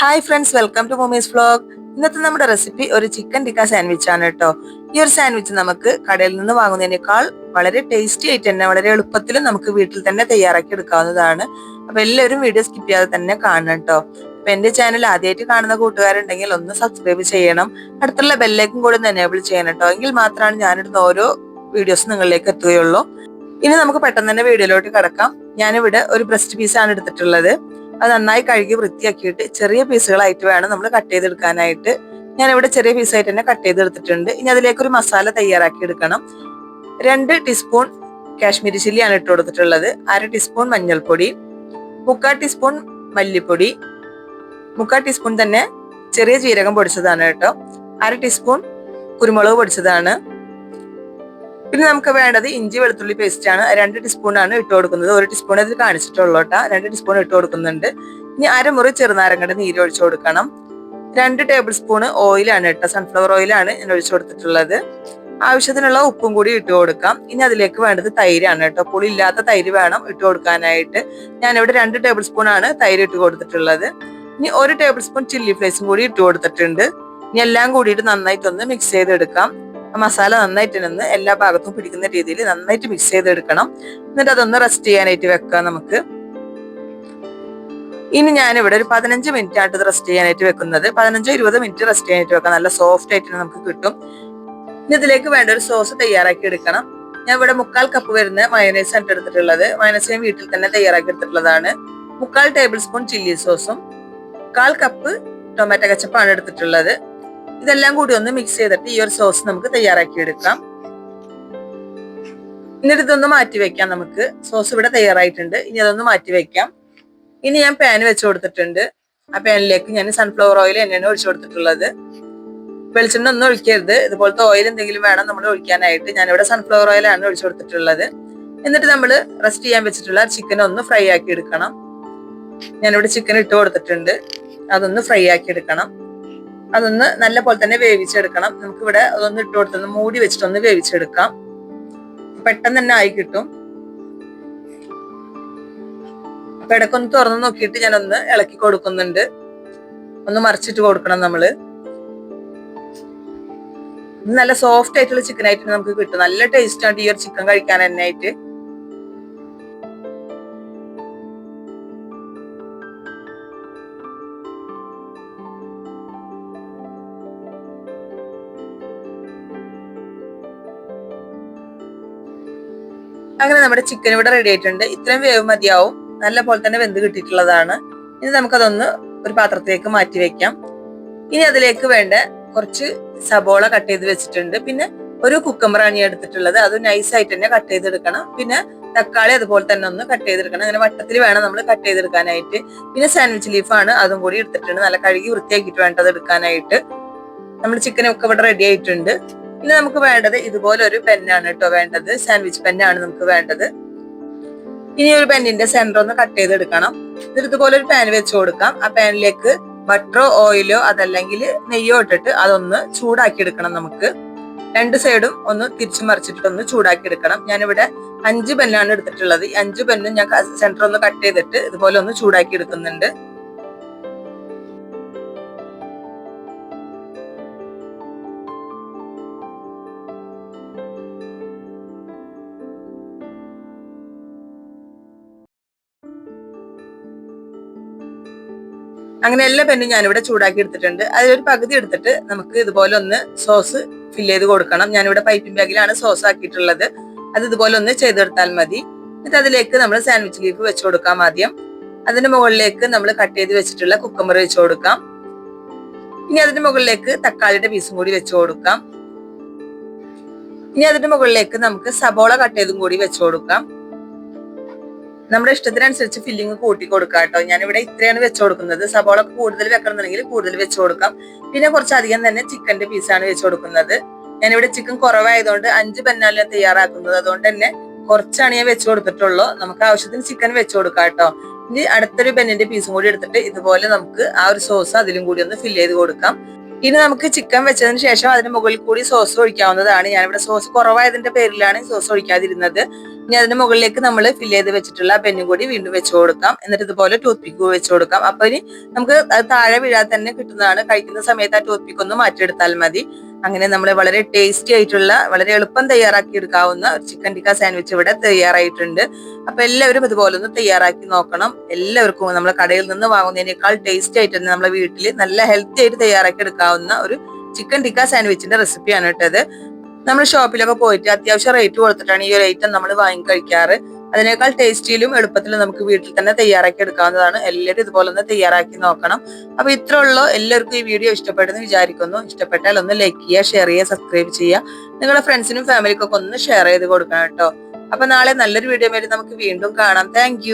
Hi friends welcome to mommy's blog ഇന്നത്തെ നമ്മുടെ recipe ഒരു ചിക്കൻ ടിക്ക സാൻഡ്വിച്ച് ആണ് കേട്ടോ ഈ ഒരു സാൻഡ്വിച്ച് നമുക്ക് കടയിൽ നിന്ന് വാങ്ങുന്നതിനേക്കാൾ വളരെ ടേസ്റ്റി ആയിട്ട് തന്നെ വളരെ എളുപ്പത്തിലും നമുക്ക് വീട്ടിൽ തന്നെ തയ്യാറാക്കി എടുക്കാവുന്നതാണ്. അപ്പൊ എല്ലാവരും വീഡിയോ സ്കിപ്പ് ചെയ്യാതെ തന്നെ കാണണം കേട്ടോ അപ്പൊ എന്റെ ചാനൽ ആദ്യമായിട്ട് കാണുന്ന കൂട്ടുകാരുണ്ടെങ്കിൽ ഒന്ന് സബ്സ്ക്രൈബ് ചെയ്യണം. അടുത്തുള്ള ബെല്ലേക്കും കൂടി ഒന്ന് എനേബിൾ ചെയ്യണം കേട്ടോ എങ്കിൽ മാത്രമാണ് ഞാനിടുന്ന ഓരോ വീഡിയോസ് നിങ്ങളിലേക്ക് എത്തുകയുള്ളൂ. ഇനി നമുക്ക് പെട്ടെന്ന് തന്നെ വീഡിയോയിലോട്ട് കിടക്കാം. ഞാനിവിടെ ഒരു ബ്രസ്റ്റ് പീസാണ് എടുത്തിട്ടുള്ളത്. അത് നന്നായി കഴുകി വൃത്തിയാക്കിയിട്ട് ചെറിയ പീസുകളായിട്ട് വേണം നമ്മൾ കട്ട് ചെയ്തെടുക്കാനായിട്ട്. ഇവിടെ ചെറിയ പീസായിട്ട് തന്നെ കട്ട് ചെയ്തെടുത്തിട്ടുണ്ട്. ഇനി അതിലേക്ക് ഒരു മസാല തയ്യാറാക്കി എടുക്കണം. രണ്ട് ടീസ്പൂൺ കാശ്മീരി ചില്ലിയാണ് ഇട്ട് കൊടുത്തിട്ടുള്ളത്. അര ടീസ്പൂൺ മഞ്ഞൾപ്പൊടി മുക്കാൽ ടീസ്പൂൺ മല്ലിപ്പൊടി മുക്കാൽ ടീസ്പൂൺ തന്നെ ചെറിയ ജീരകം പൊടിച്ചതാണ് കേട്ടോ. അര ടീസ്പൂൺ കുരുമുളക് പൊടിച്ചതാണ്. പിന്നെ നമുക്ക് വേണ്ടത് ഇഞ്ചി വെളുത്തുള്ളി പേസ്റ്റ് ആണ്. രണ്ട് ടീസ്പൂൺ ആണ് ഇട്ട് കൊടുക്കുന്നത്. ഒരു ടീസ്പൂൺ ഇതിൽ കാണിച്ചിട്ടുള്ളൂട്ടാ രണ്ട് ടീസ്പൂൺ ഇട്ട് കൊടുക്കുന്നുണ്ട്. ഇനി അരമുറി ചെറുനാരങ്ങയുടെ നീര് ഒഴിച്ചു കൊടുക്കണം. രണ്ട് ടേബിൾ സ്പൂൺ ഓയിലാണ് കേട്ടോ സൺഫ്ലവർ ഓയിലാണ് ഞാൻ ഒഴിച്ചു കൊടുത്തിട്ടുള്ളത്. ആവശ്യത്തിനുള്ള ഉപ്പും കൂടി ഇട്ട് കൊടുക്കാം. ഇനി അതിലേക്ക് വേണ്ടത് തൈരാണ് കേട്ടോ പുളി ഇല്ലാത്ത തൈര് വേണം ഇട്ട് കൊടുക്കാനായിട്ട്. ഞാനിവിടെ രണ്ട് ടേബിൾ സ്പൂൺ ആണ് തൈര് ഇട്ട് കൊടുത്തിട്ടുള്ളത്. ഇനി ഒരു ടേബിൾ സ്പൂൺ ചില്ലി ഫ്ലേക്സും കൂടി ഇട്ട് കൊടുത്തിട്ടുണ്ട്. ഇനി എല്ലാം കൂടിയിട്ട് നന്നായിട്ടൊന്ന് മിക്സ് ചെയ്തെടുക്കാം. മസാല നന്നായിട്ട് നിന്ന് എല്ലാ ഭാഗത്തും പിടിക്കുന്ന രീതിയിൽ നന്നായിട്ട് മിക്സ് ചെയ്തെടുക്കണം. എന്നിട്ട് അതൊന്ന് റെസ്റ്റ് ചെയ്യാനായിട്ട് വെക്കാം നമുക്ക്. ഇനി ഞാൻ ഇവിടെ ഒരു പതിനഞ്ച് മിനിറ്റ് ആയിട്ട് റെസ്റ്റ് ചെയ്യാനായിട്ട് വെക്കുന്നത്. പതിനഞ്ചോ ഇരുപത് മിനിറ്റ് റെസ്റ്റ് ചെയ്യാനായിട്ട് വെക്കാം. നല്ല സോഫ്റ്റ് ആയിട്ട് നമുക്ക് കിട്ടും. ഇനി ഇതിലേക്ക് വേണ്ട ഒരു സോസ് തയ്യാറാക്കി എടുക്കണം. ഞാൻ ഇവിടെ മുക്കാൽ കപ്പ് വരുന്ന മയോനൈസ് ആണ് എടുത്തിട്ടുള്ളത്. മയോനൈസ് ഞാൻ വീട്ടിൽ തന്നെ തയ്യാറാക്കി എടുത്തിട്ടുള്ളതാണ്. മുക്കാൽ ടേബിൾ സ്പൂൺ ചില്ലി സോസും കാൽ കപ്പ് ടൊമാറ്റോ കച്ചപ്പാണ് എടുത്തിട്ടുള്ളത്. ഇതെല്ലാം കൂടി ഒന്ന് മിക്സ് ചെയ്തിട്ട് ഈ ഒരു സോസ് നമുക്ക് തയ്യാറാക്കി എടുക്കാം എന്നിട്ട് ഇതൊന്ന് മാറ്റി വെക്കാം നമുക്ക്. സോസ് ഇവിടെ തയ്യാറായിട്ടുണ്ട്. ഇനി അതൊന്ന് മാറ്റി വെക്കാം. ഇനി ഞാൻ പാൻ വെച്ച് കൊടുത്തിട്ടുണ്ട്. ആ പാനിലേക്ക് ഞാൻ സൺഫ്ലവർ ഓയിൽ തന്നെയാണ് ഒഴിച്ചു കൊടുത്തിട്ടുള്ളത്. വെളിച്ചെണ്ണ ഒന്നും ഒഴിക്കരുത്. ഇതുപോലത്തെ ഓയിൽ എന്തെങ്കിലും വേണം നമ്മൾ ഒഴിക്കാനായിട്ട് ഞാനിവിടെ സൺഫ്ലവർ ഓയിലാണ് ഒഴിച്ചു കൊടുത്തിട്ടുള്ളത്. എന്നിട്ട് നമ്മൾ റെസ്റ്റ് ചെയ്യാൻ വെച്ചിട്ടുള്ള ചിക്കൻ ഒന്ന് ഫ്രൈ ആക്കി എടുക്കണം. ഞാനിവിടെ ചിക്കൻ ഇട്ട് കൊടുത്തിട്ടുണ്ട്. അതൊന്ന് ഫ്രൈ ആക്കി എടുക്കണം. അതൊന്ന് നല്ല പോലെ തന്നെ വേവിച്ചെടുക്കണം. നമുക്ക് ഇവിടെ അതൊന്ന് ഇട്ട് കൊടുത്തൊന്ന് മൂടി വെച്ചിട്ടൊന്ന് വേവിച്ചെടുക്കാം. പെട്ടെന്ന് തന്നെ ആയി കിട്ടും. അപ്പൊ ഇടക്കൊന്ന് തുറന്ന് നോക്കിയിട്ട് ഞാനൊന്ന് ഇളക്കി കൊടുക്കുന്നുണ്ട്. ഒന്ന് മറിച്ചിട്ട് കൊടുക്കണം നമ്മൾ. നല്ല സോഫ്റ്റ് ആയിട്ടുള്ള ചിക്കൻ ആയിട്ട് നമുക്ക് കിട്ടും. നല്ല ടേസ്റ്റ് ആണ് ഈ ഒരു ചിക്കൻ കഴിക്കാൻ തന്നെ ആയിട്ട്. അങ്ങനെ നമ്മുടെ ചിക്കൻ ഇവിടെ റെഡി ആയിട്ടുണ്ട്. ഇത്രയും വേവ് മതിയാവും. നല്ല പോലെ തന്നെ വെന്ത് കിട്ടിയിട്ടുള്ളതാണ്. ഇനി നമുക്കതൊന്ന് ഒരു പാത്രത്തിലേക്ക് മാറ്റി വെക്കാം. ഇനി അതിലേക്ക് വേണ്ട കുറച്ച് സബോള കട്ട് ചെയ്ത് വെച്ചിട്ടുണ്ട്. പിന്നെ ഒരു കുക്കമ്പറാണ് എടുത്തിട്ടുള്ളത്. അത് നൈസായിട്ട് തന്നെ കട്ട് ചെയ്തെടുക്കണം. പിന്നെ തക്കാളി അതുപോലെ തന്നെ ഒന്ന് കട്ട് ചെയ്തെടുക്കണം. അങ്ങനെ വട്ടത്തിൽ വേണം നമ്മൾ കട്ട് ചെയ്തെടുക്കാനായിട്ട്. പിന്നെ സാൻഡ്വിച്ച് ലീഫാണ് അതും കൂടി എടുത്തിട്ടുണ്ട്. നല്ല കഴുകി വൃത്തിയാക്കിയിട്ട് വേണ്ടത് എടുക്കാനായിട്ട്. നമ്മൾ ചിക്കനൊക്കെ ഇവിടെ റെഡി ആയിട്ടുണ്ട്. ഇനി നമുക്ക് വേണ്ടത് ഇതുപോലെ ഒരു പെന്നാണ് കേട്ടോ വേണ്ടത്. സാൻഡ്വിച്ച് പെന്നാണ് നമുക്ക് വേണ്ടത്. ഇനി ഒരു പെന്നിന്റെ സെന്റർ ഒന്ന് കട്ട് ചെയ്തെടുക്കണം. എന്നിട്ട് ഇതുപോലെ ഒരു പാൻ വെച്ച് കൊടുക്കാം. ആ പാനിലേക്ക് ബട്ടറോ ഓയിലോ അതല്ലെങ്കിൽ നെയ്യോ ഇട്ടിട്ട് അതൊന്ന് ചൂടാക്കി എടുക്കണം നമുക്ക്. രണ്ട് സൈഡും ഒന്ന് തിരിച്ചു മറിച്ചിട്ട് ഒന്ന് ചൂടാക്കി എടുക്കണം. ഞാനിവിടെ അഞ്ച് പെന്നാണ് എടുത്തിട്ടുള്ളത്. ഈ അഞ്ച് പെന്നും ഞാൻ സെന്റർ ഒന്ന് കട്ട് ചെയ്തിട്ട് ഇതുപോലെ ഒന്ന് ചൂടാക്കി എടുക്കുന്നുണ്ട്. അങ്ങനെ എല്ലാ പെന്നും ഞാനിവിടെ ചൂടാക്കി എടുത്തിട്ടുണ്ട്. അതിലൊരു പകുതി എടുത്തിട്ട് നമുക്ക് ഇതുപോലെ ഒന്ന് സോസ് ഫിൽ ചെയ്ത് കൊടുക്കണം. ഞാനിവിടെ പൈപ്പിംഗ് ബാഗിലാണ് സോസ് ആക്കിയിട്ടുള്ളത്. അത് ഇതുപോലെ ഒന്ന് ചെയ്തെടുത്താൽ മതി. എന്നിട്ട് അതിലേക്ക് നമ്മൾ സാൻഡ്വിച്ച് ലീഫ് വെച്ച് കൊടുക്കാം ആദ്യം. അതിന് മുകളിലേക്ക് നമ്മൾ കട്ട് ചെയ്ത് വെച്ചിട്ടുള്ള കുക്കമ്പർ വെച്ച് കൊടുക്കാം. ഇനി അതിന്റെ മുകളിലേക്ക് തക്കാളിയുടെ പീസും കൂടി വെച്ച് കൊടുക്കാം. ഇനി അതിന്റെ മുകളിലേക്ക് നമുക്ക് സബോള കട്ട് ചെയ്തും കൂടി വെച്ച് കൊടുക്കാം. നമ്മുടെ ഇഷ്ടത്തിനനുസരിച്ച് ഫില്ലിങ് കൂട്ടി കൊടുക്കാം കേട്ടോ ഞാനിവിടെ ഇത്രയാണ് വെച്ച് കൊടുക്കുന്നത്. സബോള കൂടുതൽ വെക്കണമെന്നുണ്ടെങ്കിൽ കൂടുതൽ വെച്ച് കൊടുക്കാം. പിന്നെ കുറച്ചധികം തന്നെ ചിക്കന്റെ പീസാണ് വെച്ച് കൊടുക്കുന്നത്. ഞാനിവിടെ ചിക്കൻ കുറവായതുകൊണ്ട് അഞ്ച് പെന്നാലിനെ തയ്യാറാക്കുന്നത്. അതുകൊണ്ട് തന്നെ കുറച്ചാണ് ഞാൻ വെച്ച് കൊടുത്തിട്ടുള്ളൂ. നമുക്ക് ആവശ്യത്തിന് ചിക്കൻ വെച്ച് കൊടുക്കാം കേട്ടോ ഇനി അടുത്തൊരു പെന്നിന്റെ പീസും കൂടി എടുത്തിട്ട് ഇതുപോലെ നമുക്ക് ആ ഒരു സോസ് അതിലും കൂടി ഒന്ന് ഫില്ല് ചെയ്ത് കൊടുക്കാം. ഇനി നമുക്ക് ചിക്കൻ വെച്ചതിന് ശേഷം അതിന് മുകളിൽ കൂടി സോസ് ഒഴിക്കാവുന്നതാണ്. ഞാനിവിടെ സോസ് കുറവായതിന്റെ പേരിലാണ് സോസ് ഒഴിക്കാതിരുന്നത്. ഇനി അതിന് മുകളിലേക്ക് നമ്മൾ ഫിൽ ചെയ്ത് വെച്ചിട്ടുള്ള പെന്നും കൂടി വീണ്ടും വെച്ച് കൊടുക്കാം. എന്നിട്ട് ഇതുപോലെ ടൂത്ത് പിക്ക് വെച്ച് കൊടുക്കാം. അപ്പൊ ഇനി നമുക്ക് താഴെ വീഴാതെ തന്നെ കിട്ടുന്നതാണ്. കഴിക്കുന്ന സമയത്ത് ആ ടൂത്ത് പിക്ക് ഒന്ന് മാറ്റിയെടുത്താൽ മതി. അങ്ങനെ നമ്മൾ വളരെ ടേസ്റ്റി ആയിട്ടുള്ള വളരെ എളുപ്പം തയ്യാറാക്കി എടുക്കാവുന്ന ഒരു ചിക്കൻ ടിക്ക സാൻഡ്വിച്ച് ഇവിടെ തയ്യാറായിട്ടുണ്ട്. അപ്പൊ എല്ലാവരും ഇതുപോലെ ഒന്ന് തയ്യാറാക്കി നോക്കണം. എല്ലാവർക്കും നമ്മൾ കടയിൽ നിന്ന് വാങ്ങുന്നതിനേക്കാൾ ടേസ്റ്റി ആയിട്ട് തന്നെ നമ്മളെ വീട്ടിൽ നല്ല ഹെൽത്തി ആയിട്ട് തയ്യാറാക്കി എടുക്കാവുന്ന ഒരു ചിക്കൻ ടിക്ക സാൻഡ്വിച്ചിന്റെ റെസിപ്പിയാണ് കേട്ടത് നമ്മൾ ഷോപ്പിലൊക്കെ പോയിട്ട് അത്യാവശ്യം റേറ്റ് കൊടുത്തിട്ടാണ് ഈ ഒരു ഐറ്റം നമ്മൾ വാങ്ങി കഴിക്കാറ് അതിനേക്കാൾ ടേസ്റ്റിയിലും എളുപ്പത്തിലും നമുക്ക് വീട്ടിൽ തന്നെ തയ്യാറാക്കി എടുക്കാവുന്നതാണ്. എല്ലാവരും ഇതുപോലെ ഒന്ന് തയ്യാറാക്കി നോക്കണം. അപ്പൊ ഉള്ളൂ. എല്ലാവർക്കും ഈ വീഡിയോ ഇഷ്ടപ്പെടുന്നു വിചാരിക്കുന്നു. ഇഷ്ടപ്പെട്ടാൽ ഒന്ന് ലൈക്ക് ചെയ്യുക ഷെയർ ചെയ്യുക സബ്സ്ക്രൈബ് ചെയ്യുക. നിങ്ങളുടെ ഫ്രണ്ട്സിനും ഫാമിലിക്കൊക്കെ ഒന്ന് ഷെയർ ചെയ്ത് കൊടുക്കണം കേട്ടോ. അപ്പൊ നാളെ നല്ലൊരു വീഡിയോ വരെ നമുക്ക് വീണ്ടും കാണാം. താങ്ക്